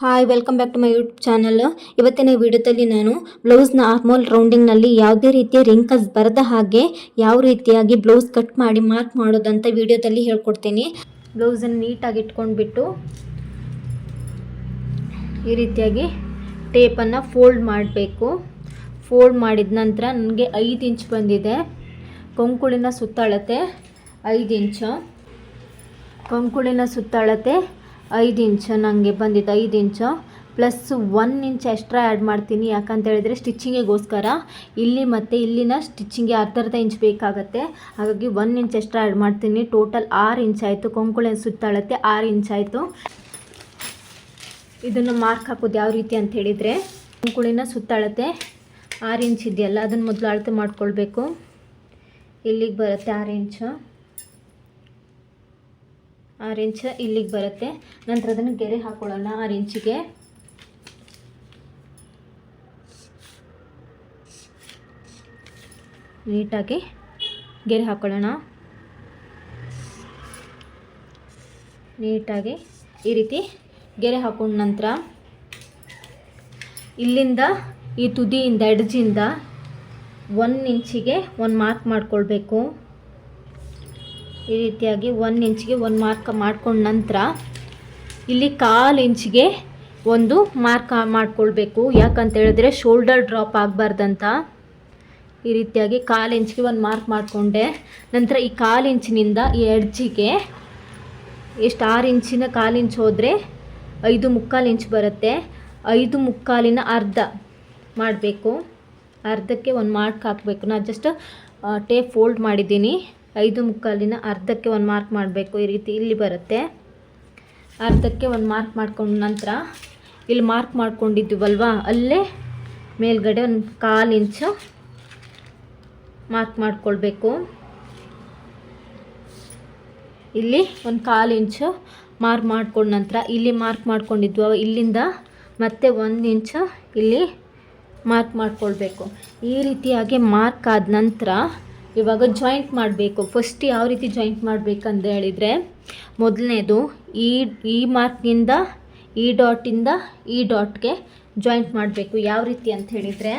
Hi welcome back to my YouTube channel ಇವತ್ತಿನ ವಿಡಿಯೋದಲ್ಲಿ ನಾನು ಬ್ಲೌಸ್ನ ಆರ್ಮೋಲ್ ರೌಂಡಿಂಗ್ನಲ್ಲಿ ಯಾವುದೇ ರೀತಿಯ ರಿಂಕಲ್ಸ್ ಬರದ ಹಾಗೆ ಯಾವ ರೀತಿಯಾಗಿ ಬ್ಲೌಸ್ ಕಟ್ ಮಾಡಿ ಮಾರ್ಕ್ ಮಾಡೋದಂತ ವಿಡಿಯೋದಲ್ಲಿ ಹೇಳ್ಕೊಡ್ತೀನಿ. ಬ್ಲೌಸನ್ನು ನೀಟಾಗಿ ಇಟ್ಕೊಂಡ್ಬಿಟ್ಟು ಈ ರೀತಿಯಾಗಿ ಟೇಪನ್ನು ಫೋಲ್ಡ್ ಮಾಡಬೇಕು. ಫೋಲ್ಡ್ ಮಾಡಿದ ನಂತರ ನನಗೆ ಐದು ಇಂಚ್ ಬಂದಿದೆ. ಕೊಂಕುಳಿನ ಸುತ್ತಳತೆ ಐದು ಇಂಚು ಕಂಕುಳಿನ ಸುತ್ತಳತೆ ಐದು ಇಂಚು ನನಗೆ ಬಂದಿದ್ದು ಐದು ಇಂಚು. Plus one inch extra add ಮಾಡ್ತೀನಿ. ಯಾಕಂತ ಹೇಳಿದರೆ ಸ್ಟಿಚ್ಚಿಂಗಿಗೋಸ್ಕರ ಇಲ್ಲಿ ಮತ್ತು ಇಲ್ಲಿನ ಸ್ಟಿಚ್ಚಿಂಗ್ಗೆ ಅರ್ಧರ್ಧ ಅರ್ಧ ಇಂಚ್ ಬೇಕಾಗುತ್ತೆ. ಹಾಗಾಗಿ ಒನ್ ಇಂಚ್ ಎಕ್ಸ್ಟ್ರಾ ಆ್ಯಡ್ ಮಾಡ್ತೀನಿ. ಟೋಟಲ್ ಆರು ಇಂಚ್ ಆಯಿತು. ಕೊಂಕುಳೆ ಸುತ್ತಾಳತ್ತೆ ಆರು ಇಂಚ್ ಆಯಿತು. ಇದನ್ನು ಮಾರ್ಕ್ ಹಾಕೋದು ಯಾವ ರೀತಿ ಅಂತ ಹೇಳಿದರೆ, ಕೊಂಕುಳಿನ ಸುತ್ತಳತೆ ಆರು ಇಂಚ್ ಇದೆಯಲ್ಲ, ಅದನ್ನು ಮೊದಲು ಅಳತೆ ಮಾಡ್ಕೊಳ್ಬೇಕು. ಇಲ್ಲಿಗೆ ಬರುತ್ತೆ ಆರು ಇಂಚು ಆರು ಇಂಚ್ ಇಲ್ಲಿಗೆ ಬರುತ್ತೆ. ನಂತರ ಅದನ್ನು ಗೆರೆ ಹಾಕೊಳ್ಳೋಣ ಆರು ಇಂಚಿಗೆ ನೀಟಾಗಿ ಗೆರೆ ಹಾಕೊಳ್ಳೋಣ. ನೀಟಾಗಿ ಈ ರೀತಿ ಗೆರೆ ಹಾಕೊಂಡ ನಂತರ ಇಲ್ಲಿಂದ ಈ ತುದಿಯಿಂದ, ಎಡ್ಜಿಂದ ಒನ್ ಇಂಚಿಗೆ ಒಂದು ಮಾರ್ಕ್ ಮಾಡ್ಕೊಳ್ಬೇಕು. ಈ ರೀತಿಯಾಗಿ ಒನ್ ಇಂಚ್ಗೆ ಒಂದು ಮಾರ್ಕ್ ಮಾಡ್ಕೊಂಡ ನಂತರ ಇಲ್ಲಿ ಕಾಲು ಇಂಚ್ಗೆ ಒಂದು ಮಾರ್ಕ್ ಮಾಡ್ಕೊಳ್ಬೇಕು. ಯಾಕಂತ ಹೇಳಿದ್ರೆ ಶೋಲ್ಡರ್ ಡ್ರಾಪ್ ಆಗಬಾರ್ದಂತ. ಈ ರೀತಿಯಾಗಿ ಕಾಲು ಇಂಚ್ಗೆ ಒಂದು ಮಾರ್ಕ್ ಮಾಡಿಕೊಂಡೆ. ನಂತರ ಈ ಕಾಲು ಇಂಚಿನಿಂದ ಈ ಎಡ್ಜಿಗೆ ಎಷ್ಟು ಆರು ಇಂಚಿನ ಕಾಲು ಇಂಚ್ ಹೋದರೆ ಐದು ಮುಕ್ಕಾಲು ಇಂಚ್ ಬರುತ್ತೆ. ಐದು ಮುಕ್ಕಾಲಿನ ಅರ್ಧ ಮಾಡಬೇಕು. ಅರ್ಧಕ್ಕೆ ಒಂದು ಮಾರ್ಕ್ ಹಾಕಬೇಕು. ನಾನು ಜಸ್ಟ್ ಟೇಪ್ ಫೋಲ್ಡ್ ಮಾಡಿದ್ದೀನಿ. ಐದು ಮುಕ್ಕಾಲಿನ ಅರ್ಧಕ್ಕೆ ಒಂದು ಮಾರ್ಕ್ ಮಾಡಬೇಕು. ಈ ರೀತಿ ಇಲ್ಲಿ ಬರುತ್ತೆ. ಅರ್ಧಕ್ಕೆ ಒಂದು ಮಾರ್ಕ್ ಮಾಡ್ಕೊಂಡ ನಂತರ ಇಲ್ಲಿ ಮಾರ್ಕ್ ಮಾಡ್ಕೊಂಡಿದ್ದೀವಲ್ವಾ ಅಲ್ಲೇ ಮೇಲ್ಗಡೆ ಒಂದು ಕಾಲು ಇಂಚು ಮಾರ್ಕ್ ಮಾಡ್ಕೊಳ್ಬೇಕು. ಇಲ್ಲಿ ಒಂದು ಕಾಲು ಇಂಚು ಮಾರ್ಕ್ ಮಾಡ್ಕೊಂಡ ನಂತರ ಇಲ್ಲಿ ಮಾರ್ಕ್ ಮಾಡ್ಕೊಂಡಿದ್ವು. ಇಲ್ಲಿಂದ ಮತ್ತೆ ಒಂದು ಇಂಚು ಇಲ್ಲಿ ಮಾರ್ಕ್ ಮಾಡ್ಕೊಳ್ಬೇಕು. ಈ ರೀತಿಯಾಗಿ ಮಾರ್ಕ್ ಆದ ನಂತರ ಇವಾಗ ಜಾಯಿಂಟ್ ಮಾಡಬೇಕು. ಫಸ್ಟ್ ಯಾವ ರೀತಿ ಜಾಯಿಂಟ್ ಮಾಡಬೇಕಂತ ಹೇಳಿದರೆ, ಮೊದಲನೇದು ಈ ಈ ಮಾರ್ಕ್ನಿಂದ ಈ ಡಾಟಿಂದ ಈ ಡಾಟ್ಗೆ ಜಾಯಿಂಟ್ ಮಾಡಬೇಕು. ಯಾವ ರೀತಿ ಅಂತ ಹೇಳಿದರೆ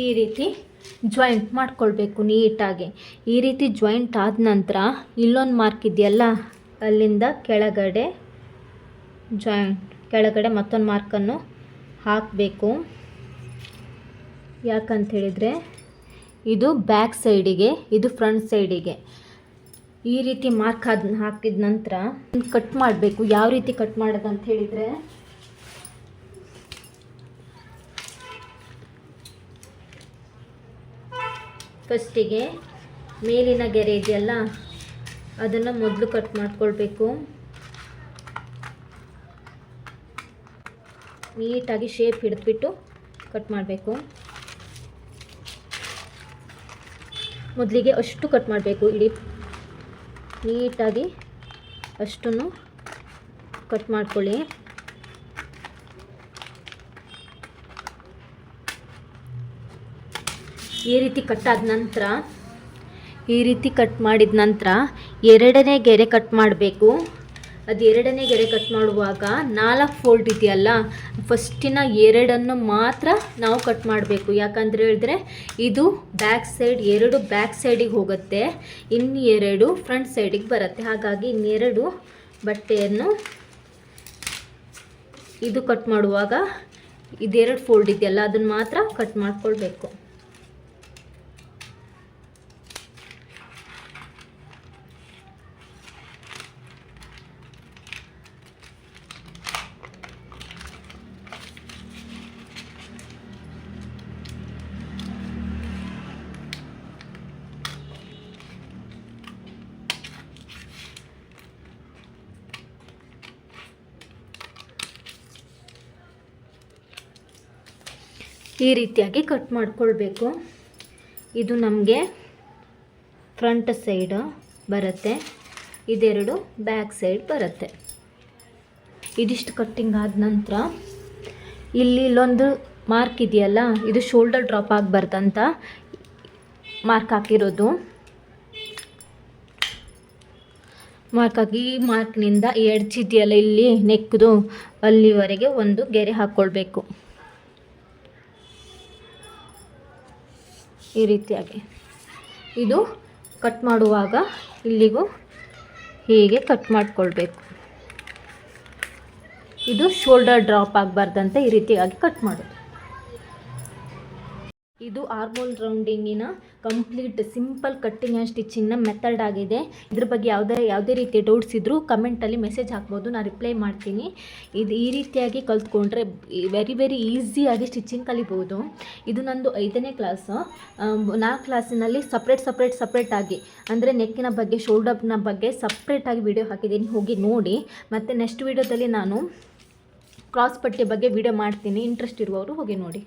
ಈ ರೀತಿ ಜಾಯಿಂಟ್ ಮಾಡ್ಕೊಳ್ಬೇಕು ನೀಟಾಗಿ. ಈ ರೀತಿ ಜಾಯಿಂಟ್ ಆದ ನಂತರ ಇಲ್ಲೊಂದು ಮಾರ್ಕ್ ಇದೆಯಲ್ಲ, ಅಲ್ಲಿಂದ ಕೆಳಗಡೆ ಜಾಯಿಂಟ್ ಕೆಳಗಡೆ ಮತ್ತೊಂದು ಮಾರ್ಕನ್ನು ಹಾಕಬೇಕು. ಯಾಕಂತ ಹೇಳಿದರೆ, ಇದು ಬ್ಯಾಕ್ ಸೈಡಿಗೆ ಇದು ಫ್ರಂಟ್ ಸೈಡಿಗೆ ಈ ರೀತಿ ಮಾರ್ಕ್ ಆದ, ಹಾಕಿದ ನಂತರ ಕಟ್ ಮಾಡಬೇಕು. ಯಾವ ರೀತಿ ಕಟ್ ಮಾಡೋದಂತ ಹೇಳಿದರೆ ಫಸ್ಟಿಗೆ ಮೇಲಿನ ಗೆರೆ ಇದೆಯಲ್ಲ, ಅದನ್ನು ಮೊದಲು ಕಟ್ ಮಾಡ್ಕೊಳ್ಬೇಕು. ನೀಟಾಗಿ ಶೇಪ್ ಹಿಡಿದ್ಬಿಟ್ಟು ಕಟ್ ಮಾಡಬೇಕು. ಮೊದಲಿಗೆ ಅಷ್ಟು ಕಟ್ ಮಾಡಬೇಕು, ಇಡೀ ನೀಟಾಗಿ ಅಷ್ಟನ್ನು ಕಟ್ ಮಾಡ್ಕೊಳ್ಳಿ. ಈ ರೀತಿ ಕಟ್ಟಾದ ನಂತರ, ಈ ರೀತಿ ಕಟ್ ಮಾಡಿದ ನಂತರ ಎರಡನೇ ಗೆರೆ ಕಟ್ ಮಾಡಬೇಕು. ಅದು ಎರಡನೇ ಗೆರೆ ಕಟ್ ಮಾಡುವಾಗ ನಾಲ್ಕು ಫೋಲ್ಡ್ ಇದೆಯಲ್ಲ, ಫಸ್ಟಿನ ಎರಡನ್ನು ಮಾತ್ರ ನಾವು ಕಟ್ ಮಾಡಬೇಕು. ಯಾಕಂದರೆ ಹೇಳಿದ್ರೆ, ಇದು ಬ್ಯಾಕ್ ಸೈಡ್, ಎರಡು ಬ್ಯಾಕ್ ಸೈಡಿಗೆ ಹೋಗುತ್ತೆ ಇನ್ನು ಎರಡು ಫ್ರಂಟ್ ಸೈಡಿಗೆ ಬರುತ್ತೆ. ಹಾಗಾಗಿ ಇನ್ನೆರಡು ಬಟ್ಟೆಯನ್ನು ಇದು ಕಟ್ ಮಾಡುವಾಗ ಇದೆರಡು ಫೋಲ್ಡ್ ಇದೆಯಲ್ಲ, ಅದನ್ನು ಮಾತ್ರ ಕಟ್ ಮಾಡ್ಕೊಳ್ಬೇಕು. ಈ ರೀತಿಯಾಗಿ ಕಟ್ ಮಾಡಿಕೊಳ್ಬೇಕು. ಇದು ನಮಗೆ ಫ್ರಂಟ್ ಸೈಡ್ ಬರುತ್ತೆ. ಇದೆರಡು ಬ್ಯಾಕ್ ಸೈಡ್ ಬರುತ್ತೆ. ಇದಿಷ್ಟು ಕಟ್ಟಿಂಗ್ ಆದ ನಂತರ ಇಲ್ಲಿ ಇಲ್ಲೊಂದು ಮಾರ್ಕ್ ಇದೆಯಲ್ಲ, ಇದು ಶೋಲ್ಡರ್ ಡ್ರಾಪ್ ಆಗಬಾರ್ದಂತ ಮಾರ್ಕ್ ಹಾಕಿರೋದು. ಮಾರ್ಕ್ ಹಾಕಿ, ಈ ಮಾರ್ಕ್ನಿಂದ ಎಡ್ಜ್ ಇದೆಯಲ್ಲ ಇಲ್ಲಿ, ನೆಕ್ದು ಅಲ್ಲಿವರೆಗೆ ಒಂದು ಗೆರೆ ಹಾಕ್ಕೊಳ್ಬೇಕು ಈ ರೀತಿಯಾಗಿ. ಇದು ಕಟ್ ಮಾಡುವಾಗ ಇಲ್ಲಿಗೂ ಹೀಗೆ ಕಟ್ ಮಾಡಿಕೊಳ್ಬೇಕು. ಇದು ಶೋಲ್ಡರ್ ಡ್ರಾಪ್ ಆಗಬಾರ್ದಂತೆ ಈ ರೀತಿಯಾಗಿ ಕಟ್ ಮಾಡೋದು. ಇದು ಆರ್ಮೋಲ್ ರೌಂಡಿಂಗಿನ ಕಂಪ್ಲೀಟ್ ಸಿಂಪಲ್ ಕಟ್ಟಿಂಗ್ ಆ್ಯಂಡ್ ಸ್ಟಿಚಿಂಗ್ನ ಮೆಥಡ್ ಆಗಿದೆ. ಇದ್ರ ಬಗ್ಗೆ ಯಾವುದೇ ಯಾವುದೇ ರೀತಿ ಡೌಟ್ಸ್ ಇದ್ದರೂ ಕಮೆಂಟಲ್ಲಿ ಮೆಸೇಜ್ ಹಾಕ್ಬೋದು. ನಾನು ರಿಪ್ಲೈ ಮಾಡ್ತೀನಿ. ಇದು ಈ ರೀತಿಯಾಗಿ ಕಲ್ತ್ಕೊಂಡ್ರೆ ವೆರಿ ವೆರಿ ಈಸಿಯಾಗಿ ಸ್ಟಿಚಿಂಗ್ ಕಲಿಬೋದು. ಇದು ನಂದು ಐದನೇ ಕ್ಲಾಸು ನಾಲ್ಕು ಕ್ಲಾಸಿನಲ್ಲಿ ಸಪ್ರೇಟ್ ಸಪ್ರೇಟ್ ಸಪ್ರೇಟಾಗಿ ಅಂದರೆ ನೆಕ್ಕಿನ ಬಗ್ಗೆ ಶೋಲ್ಡರ್ನ ಬಗ್ಗೆ ಸಪ್ರೇಟಾಗಿ ವಿಡಿಯೋ ಹಾಕಿದ್ದೀನಿ. ಹೋಗಿ ನೋಡಿ. ಮತ್ತು ನೆಕ್ಸ್ಟ್ ವಿಡಿಯೋದಲ್ಲಿ ನಾನು ಕ್ರಾಸ್ ಪಟ್ಟಿ ಬಗ್ಗೆ ವಿಡಿಯೋ ಮಾಡ್ತೀನಿ. ಇಂಟ್ರೆಸ್ಟ್ ಇರುವವರು ಹೋಗಿ ನೋಡಿ.